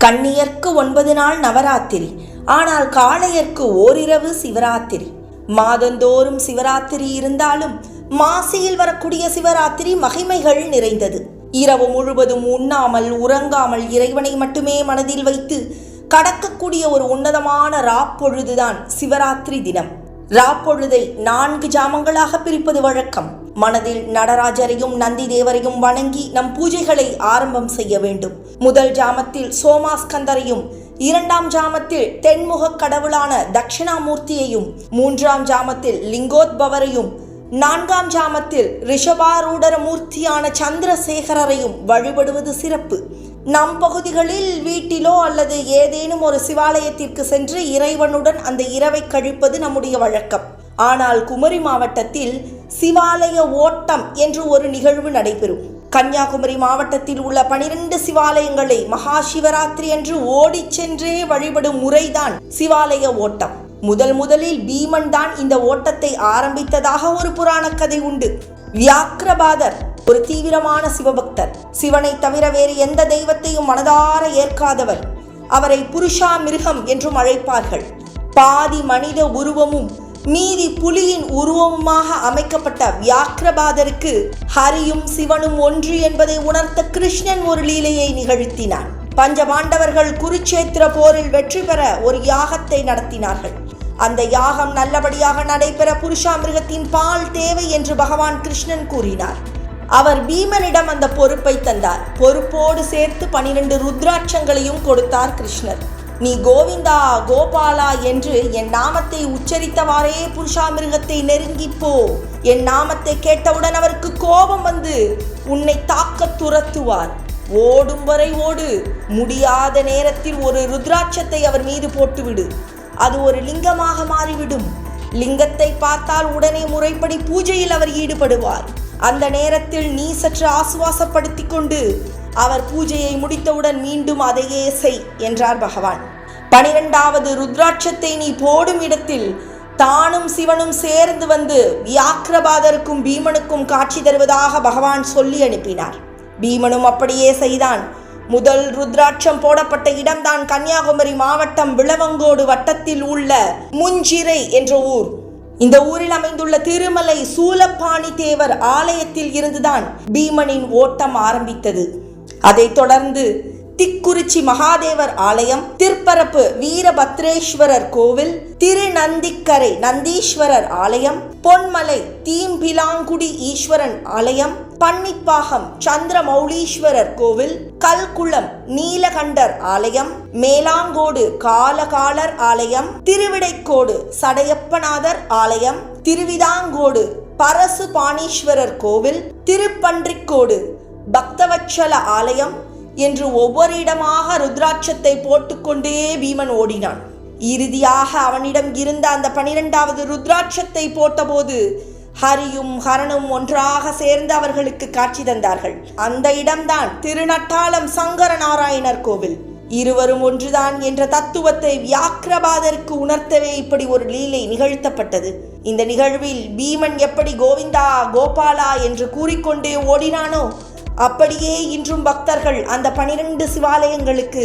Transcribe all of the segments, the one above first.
கன்னியர்க்கு ஒன்பது நாள் நவராத்திரி ஆனால் காளையர்க்கு ஓரிரவு சிவராத்திரி. மாதந்தோறும் சிவராத்திரி இருந்தாலும் மாசியில் வரக்கூடிய சிவராத்திரி மகிமைகள் நிறைந்தது. இரவு முழுவதும் உண்ணாமல் உறங்காமல் இறைவனை மட்டுமே மனதில் வைத்து கடக்கக்கூடிய ஒரு உன்னதமான ராப்பொழுதுதான் சிவராத்திரி தினம். ராப்பொழுதை நான்கு ஜாமங்களாக பிரிப்பது வழக்கம். மனதில் நடராஜரையும் நந்தி தேவரையும் வணங்கி நம் பூஜைகளை ஆரம்பம் செய்ய வேண்டும். முதல் ஜாமத்தில் சோமாஸ்கந்தரையும் இரண்டாம் ஜாமத்தில் தென்முக கடவுளான தட்சிணாமூர்த்தியையும் மூன்றாம் ஜாமத்தில் லிங்கோத்பவரையும் நான்காம் ஜாமத்தில் ரிஷபாரூடர மூர்த்தியான சந்திரசேகரரையும் வழிபடுவது சிறப்பு. நம் பகுதிகளில் வீட்டிலோ அல்லது ஏதேனும் ஒரு சிவாலயத்திற்கு சென்று இறைவனுடன் அந்த இரவை கழிப்பது நம்முடைய வழக்கம். ஆனால் குமரி மாவட்டத்தில் சிவாலய ஓட்டம் என்று ஒரு நிகழ்வு நடைபெறும். கன்னியாகுமரி மாவட்டத்தில் உள்ள பனிரெண்டு சிவாலயங்களை மகா சிவராத்திரி என்று ஓடிச் சென்றே வழிபடும் முறைதான் சிவாலய ஓட்டம். முதல் முதலில் பீமன் தான் இந்த ஓட்டத்தை ஆரம்பித்ததாக ஒரு புராண கதை உண்டு. வியாக்கிரபாதர் ஒரு தீவிரமான சிவபக்தர். சிவனை தவிர வேறு எந்த தெய்வத்தையும் மனதார ஏற்காதவர். அவரை புருஷா மிருகம் என்றும் அழைப்பார்கள். பாதி மனித உருவமும் மீதி புலியின் உருவமுமாக அமைக்கப்பட்ட வியாக்கிரபாதருக்கு ஹரியும் சிவனும் ஒன்று என்பதை உணர்த்த கிருஷ்ணன் ஒரு லீலையை நிகழ்த்தினான். பஞ்சபாண்டவர்கள் குருச்சேத்திர போரில் வெற்றி பெற ஒரு யாகத்தை நடத்தினார்கள். அந்த யாகம் நல்லபடியாக நடைபெற புருஷா மிருகத்தின் பால் தேவை என்று பகவான் கிருஷ்ணன் கூறினார். அவர் பீமனிடம் அந்த பொறுப்பை தந்தார். பொறுப்போடு சேர்த்து பனிரெண்டு ருத்ராட்சங்களையும் கொடுத்தார் கிருஷ்ணர். நீ கோவிந்தா கோபாலா என்று என் நாமத்தை உச்சரித்தவாறே புருஷாமிருகத்தை நெருங்கிப் போ. என் நாமத்தை கேட்டவுடன் அவருக்கு கோபம் வந்து உன்னை தாக்க துரத்துவார். ஓடும் வரை ஓடு. முடியாத நேரத்தில் ஒரு ருத்ராட்சத்தை அவர் மீது போட்டுவிடு. அது ஒரு லிங்கமாக மாறிவிடும். லிங்கத்தை பார்த்தால் உடனே முறைப்படி பூஜையில் அவர் ஈடுபடுவார். அந்த நேரத்தில் நீ சற்று ஆசுவாசப்படுத்தி கொண்டு அவர் பூஜையை முடித்தவுடன் மீண்டும் அதையே செய் என்றார் பகவான். பனிரெண்டாவது ருத்ராட்சத்தை நீ போடும் இடத்தில் தானும் சிவனும் சேர்ந்து வந்து வியாக்கிரபாதருக்கும் பீமனுக்கும் காட்சி தருவதாக பகவான் சொல்லி அனுப்பினார். பீமனும் அப்படியே செய்தான். முதல் ருத்ராட்சம் போடப்பட்ட இடம்தான் கன்னியாகுமரி மாவட்டம் விளவங்கோடு வட்டத்தில் உள்ள முஞ்சிறை என்ற ஊர். இந்த ஊரில் அமைந்துள்ள திருமலை சூலப்பாணி தேவர் ஆலயத்தில் இருந்துதான் பீமனின் ஓட்டம் ஆரம்பித்தது. அதைத் தொடர்ந்து திக்குறிச்சி மகாதேவர் ஆலயம் திருப்பரப்பு வீரபத்ரேஸ்வரர் கோவில் திருநந்திக்கரை நந்தீஸ்வரர் ஆலயம் பொன்மலை தீம்பிலாங்குடி ஈஸ்வரன் ஆலயம் பன்னிப்பாகம் சந்திரமௌலீஸ்வரர் கோவில் கல்குளம் நீலகண்டர் ஆலயம் மேலாங்கோடு காலகாலர் ஆலயம் திருவிடைக்கோடு சடையப்பநாதர் ஆலயம் திருவிதாங்கோடு பரசு பாணீஸ்வரர் கோவில் திருப்பன்றிக்கோடு பக்தவச்சல ஆலயம் என்று ஒவ்வொரு இடமாக ருத்ராட்சத்தை போட்டுக்கொண்டே பீமன் ஓடினான். இறுதியாக அவனிடம் இருந்த அந்த பனிரெண்டாவது ருத்ராட்சத்தை போட்டபோது ஹரியும் ஹரனும் ஒன்றாக சேர்ந்து அவர்களுக்கு காட்சி தந்தார்கள். அந்த இடம்தான் திருநட்டாளம் சங்கர நாராயணர் கோவில். இருவரும் ஒன்றுதான் என்ற தத்துவத்தை வியாக்கிரபாதருக்கு உணர்த்தவே இப்படி ஒரு லீலை நிகழ்த்தப்பட்டது. இந்த நிகழ்வில் பீமன் எப்படி கோவிந்தா கோபாலா என்று கூறிக்கொண்டே ஓடினானோ அப்படியே இன்றும் பக்தர்கள் அந்த பனிரெண்டு சிவாலயங்களுக்கு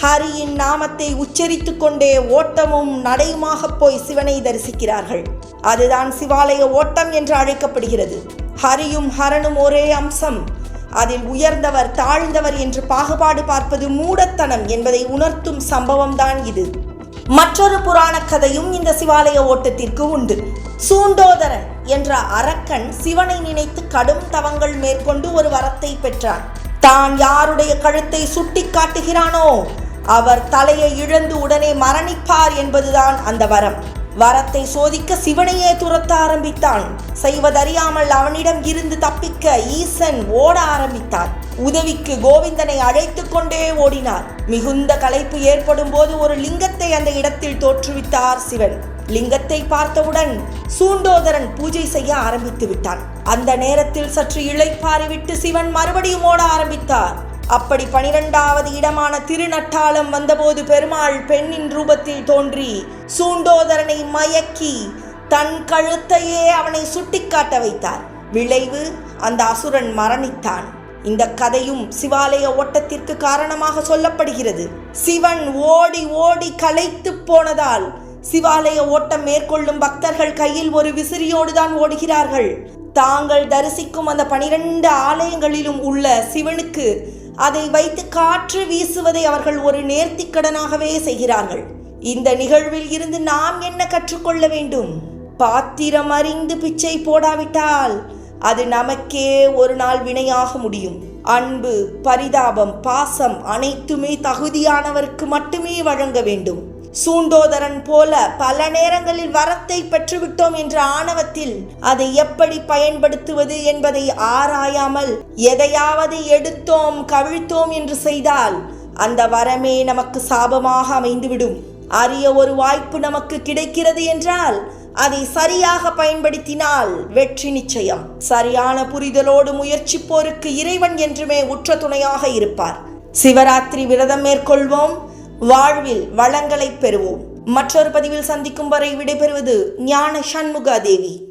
ஹரியின் நாமத்தை உச்சரித்து கொண்டே ஓட்டமும் நடையுமாக போய் சிவனை தரிசிக்கிறார்கள். அதுதான் சிவாலய ஓட்டம் என்று அழைக்கப்படுகிறது. ஹரியும் ஹரனும் ஒரே அம்சம். அதில் உயர்ந்தவர் தாழ்ந்தவர் என்று பாகுபாடு பார்ப்பது மூடத்தனம் என்பதை உணர்த்தும் சம்பவம்தான் இது. மற்றொரு புராண கதையும் இந்த சிவாலய ஓட்டத்திற்கு உண்டு. சூண்டோதரன் என்ற அரக்கன் சிவனை நினைத்து கடும் தவங்கள் மேற்கொண்டு ஒரு வரத்தை பெற்றான் தான் யாருடைய கழுத்தை சுட்டி காட்டுகிறானோ அவர் தலையை இழந்து உடனே மரணிப்பார் என்பதுதான் அந்த வரம். வரத்தை சோதிக்க சிவனையே துரத்த ஆரம்பித்தான். செய்வதறியாமல் அவனிடம் இருந்து தப்பிக்க ஈசன் ஓட ஆரம்பித்தார். உதவிக்கு கோவிந்தனை அழைத்து கொண்டே ஓடினார். மிகுந்த களைப்பு ஏற்படும் போது ஒரு லிங்கத்தை அந்த இடத்தில் தோற்றுவித்தார் சிவன். லிங்கத்தை பார்த்தவுடன் சூண்டோதரன் பூஜை செய்ய ஆரம்பித்து விட்டான். அந்த நேரத்தில் சற்று இளைப்பாறிவிட்டு சிவன் மறுபடியும் ஓட ஆரம்பித்தார். அப்படி பனிரெண்டாவது இடமான திருநட்டாளம் வந்தபோது பெருமாள் பெண்ணின் ரூபத்தில் தோன்றி சூண்டோதரனை மயக்கி தன் கழுத்தையே அவனை சுட்டிக்காட்ட வைத்தார். விளைவு அந்த அசுரன் மரணித்தான். இந்த கதையும் சிவாலய ஓட்டத்திற்கு காரணமாக சொல்லப்படுகிறது. சிவன் ஓடி ஓடி களைத்து போனதால் சிவாலய ஓட்டம் மேற்கொள்ளும் பக்தர்கள் கையில் ஒரு விசிறியோடு தான் ஓடுகிறார்கள். தாங்கள் தரிசிக்கும் அந்த பனிரெண்டு ஆலயங்களிலும் உள்ள சிவனுக்கு அதை வைத்து காற்று வீசுவதை அவர்கள் ஒரு நேர்த்திக்கடனாகவே செய்கிறார்கள். இந்த நிகழ்வில் இருந்து நாம் என்ன கற்றுக்கொள்ள வேண்டும்? பாத்திரம் அறிந்து பிச்சை போடாவிட்டால் அது நமக்கே ஒரு நாள் வினையாக முடியும். அன்பு பரிதாபம் பாசம் அனைத்துமே தகுதியானவருக்கு மட்டுமே வழங்க வேண்டும். சூண்டோதரன் போல பல நேரங்களில் வரத்தை பெற்றுவிட்டோம் என்ற ஆணவத்தில் அதை எப்படி பயன்படுத்துவது என்பதை ஆராயாமல் எதையாவது எடுத்தோம் கவிழ்த்தோம் என்று செய்தால் அந்த வரமே நமக்கு சாபமாக அமைந்துவிடும். அரிய ஒரு வாய்ப்பு நமக்கு கிடைக்கிறது என்றால் அதை சரியாக பயன்படுத்தினால் வெற்றி நிச்சயம். சரியான புரிதலோடு முயற்சிப்போருக்கு இறைவன் என்றுமே உற்ற துணையாக இருப்பார். சிவராத்திரி விரதம் மேற்கொள்வோம். வாழ்வில் வளங்களை பெறுவோம். மற்றொரு பதிவில் சந்திக்கும் வரை விடைபெறுவது ஞான சண்முகா தேவி.